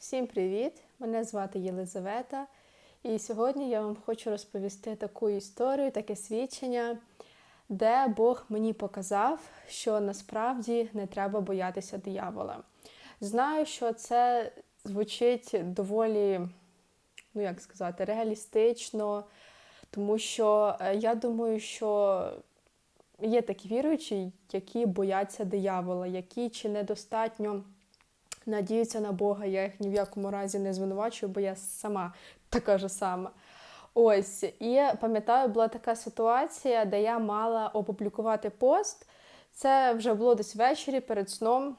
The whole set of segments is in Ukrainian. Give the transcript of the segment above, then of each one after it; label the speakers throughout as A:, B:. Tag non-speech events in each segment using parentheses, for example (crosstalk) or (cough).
A: Всім привіт! Мене звати Єлизавета, і сьогодні я вам хочу розповісти таку історію, таке свідчення, де Бог мені показав, що насправді не треба боятися диявола. Знаю, що це звучить доволі, ну як сказати, реалістично, тому що е, я думаю, що є такі віруючі, які бояться диявола, які чи недостатньо надіються на Бога. Я їх ні в якому разі не звинувачую, бо я сама така ж сама. Ось, і пам'ятаю, була така ситуація, де я мала опублікувати пост. Це вже було десь ввечері перед сном.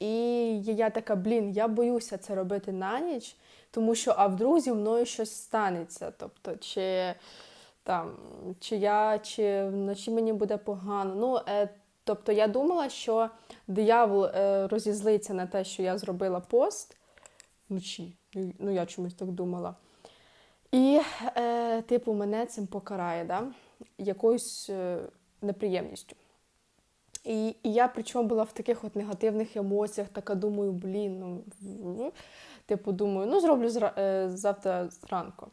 A: І я така, блін, я боюся це робити на ніч, тому що а вдруг зі мною щось станеться. Тобто, чи там, чи я, чи вночі мені буде погано. Ну, е, тобто я думала, що диявол е, розізлиться на те, що я зробила пост вночі. Ну, я чомусь так думала. І, е, типу, мене цим покарає, да? якоюсь е, неприємністю. І, і я причому була в таких от негативних емоціях, така думаю, блін, ну, типу, думаю, ну зроблю зра- е, завтра зранку.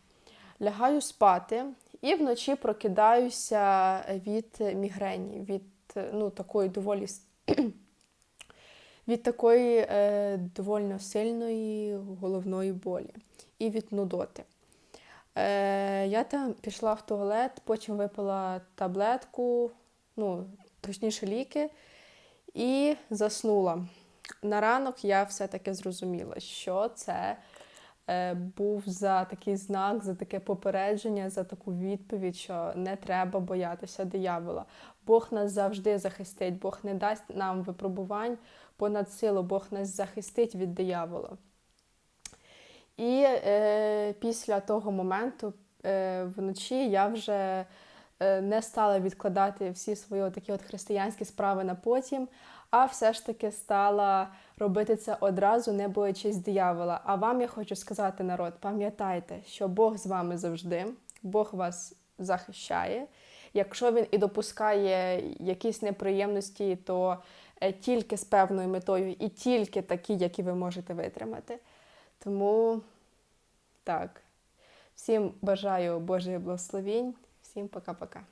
A: Лягаю спати і вночі прокидаюся від мігрені, від ну, такої доволі (clears throat) від такої е, доволі сильної головної болі і від нудоти. Е, я там пішла в туалет, потім випила таблетку, ну, точніше ліки, і заснула. На ранок я все-таки зрозуміла, що це е, був за такий знак, за таке попередження, за таку відповідь, що не треба боятися диявола. Бог нас завжди захистить, Бог не дасть нам випробувань понад силу, Бог нас захистить від диявола. І е, після того моменту е, вночі я вже е, не стала відкладати всі свої такі от християнські справи на потім, а все ж таки стала робити це одразу, не боячись диявола. А вам я хочу сказати, народ, пам'ятайте, що Бог з вами завжди, Бог вас захищає. Якщо він і допускає якісь неприємності, то е, тільки з певною метою і тільки такі, які ви можете витримати. Тому так, всім бажаю Божих благословінь, всім пока-пока.